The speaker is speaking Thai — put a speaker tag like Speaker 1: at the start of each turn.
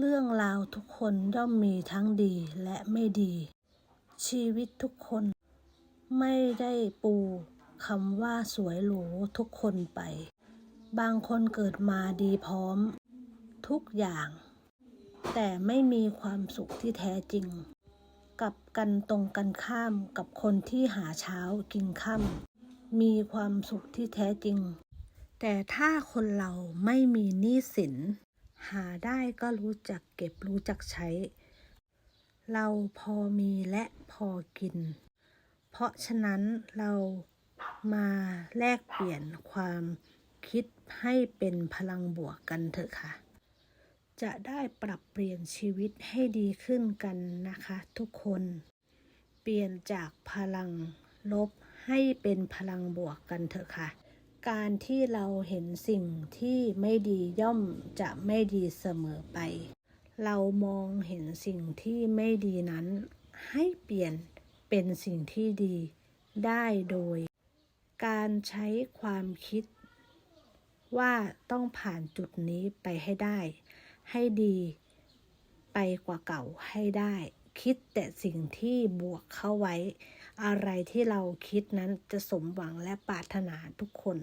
Speaker 1: เรื่องราวทุกคนย่อมมีทั้งดีและไม่ดี ชีวิตทุกคนไม่ได้ปูคำว่าสวยหรูทุกคนไป บางคนเกิดมาดีพร้อม ทุกอย่าง แต่ไม่มีความสุขที่แท้จริง กับกันตรงกันข้ามกับคนที่หาเช้ากินค่ำมีความสุขที่แท้จริง แต่ถ้าคนเราไม่มีหนี้สิน หาได้ก็รู้จักเก็บรู้จักใช้ เราพอมีและพอกิน เพราะฉะนั้นเรามาแลกเปลี่ยนความคิดให้เป็นพลังบวกกันเถอะค่ะ จะได้ปรับเปลี่ยนชีวิตให้ดีขึ้นกันนะคะทุกคน เปลี่ยนจากพลังลบให้เป็นพลังบวกกันเถอะค่ะ การที่เราเห็นสิ่งที่ไม่ดีย่อมจะไม่ดีเสมอไป เรามองเห็นสิ่งที่ไม่ดีนั้น ให้เปลี่ยนเป็นสิ่งที่ดีได้โดย การใช้ความคิด ว่าต้องผ่านจุดนี้ไปให้ได้ ให้ดี ไปกว่าเก่าให้ได้ คิดแต่สิ่งที่บวกเข้าไว้ อะไรที่เราคิดนั้นจะสมหวังและปรารถนาทุกคน